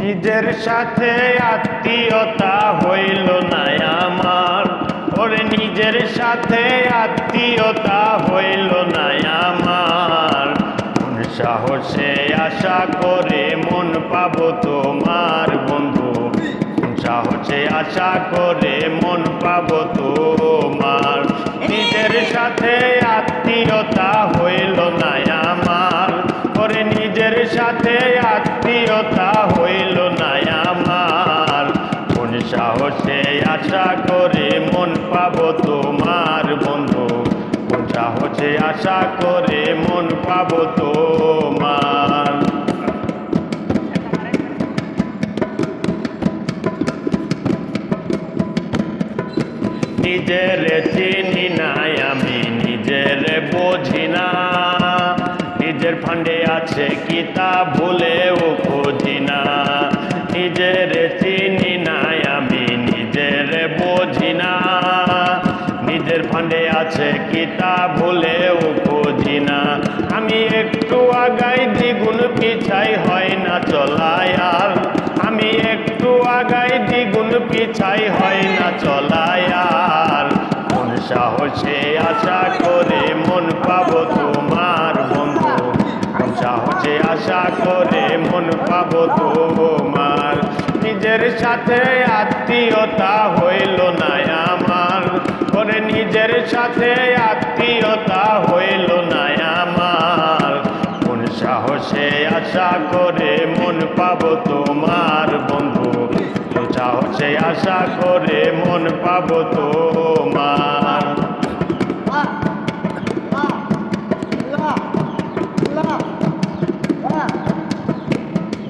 নিজের সাথে আত্মীয়তা হইল না আমার। ওরে নিজের সাথে আত্মীয়তা হইল না আমার। সাহসে আশা করে মন পাবো তোমার বন্ধু। সাহসে আশা করে মন পাবো তোমার। নিজের সাথে আত্মীয়তা হইল না আমার। ওরে নিজের সাথে সাহসে আশা করে মন পাবো তোমার বন্ধু। কোন সাহসে আশা করে মন পাবো তোমার। নিজের চিনি নাই, আমি নিজের বুঝি না। নিজের ফান্ডে আছে কি তা ভুলেও খুঁজি না। ফান্ডে আছে কি তা ভুলেও খুঁজি না আমি একটু আগাই দ্বিগুণ পিছাই হয় না চলায় আর। আমি একটু আগাই দ্বিগুণ পিছাই হয় না চলায় আর। কোন সাহসে আশা করে মন পাবো তোমার বন্ধু। কোন সাহসে আশা করে মন পাবো তোমার। নিজের সাথে আত্মীয়তা হইল না করে নিজের সাথে আত্মীয়তা হইল না আমার। কোন সাহসে আশা করে মন পাবো তোমার বন্ধু। কোন সাহসে আশা করে মন পাব তোমার।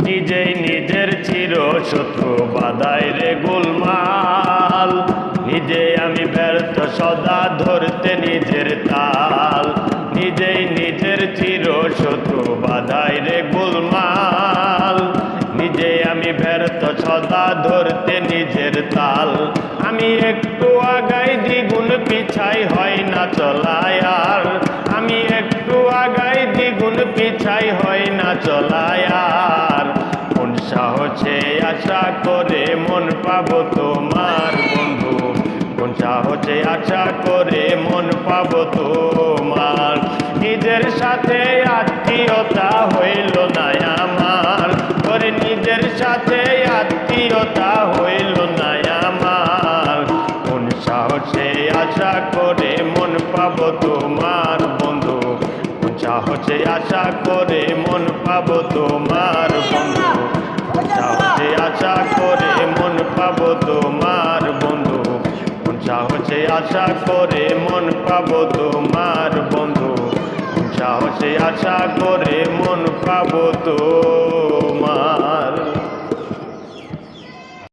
নিজেই নিজের চির শত্রু বাদাই রে গুলমাল। নিজের তাল, নিজেই নিজের চির শত্রু বাদাই রে গুলমাল। নিজে আমি ব্যর্থ, সদা ধরতে নিজের তাল। আমি একটু আগাই দ্বিগুণ পিছাই হয় না চলায় আর। আমি একটু আগাই দ্বিগুণ পিছাই হয় না চলায় আর। কোন সাহসে আশা করে সাহসে আশা করে মন পাবো তোমার। নিজের সাথে আত্মীয়তা হইল না আমার। করে নিজের সাথে আত্মীয়তা হইল না আমার। কোন সাহসে আশা করে মন পাবো তোমার বন্ধু। কোন সাহসে আশা করে মন পাবো তোমার। সাহসে আশা করে মন পাবো তোমার বন্ধু। সাহসে আশা করে মন পাবো তো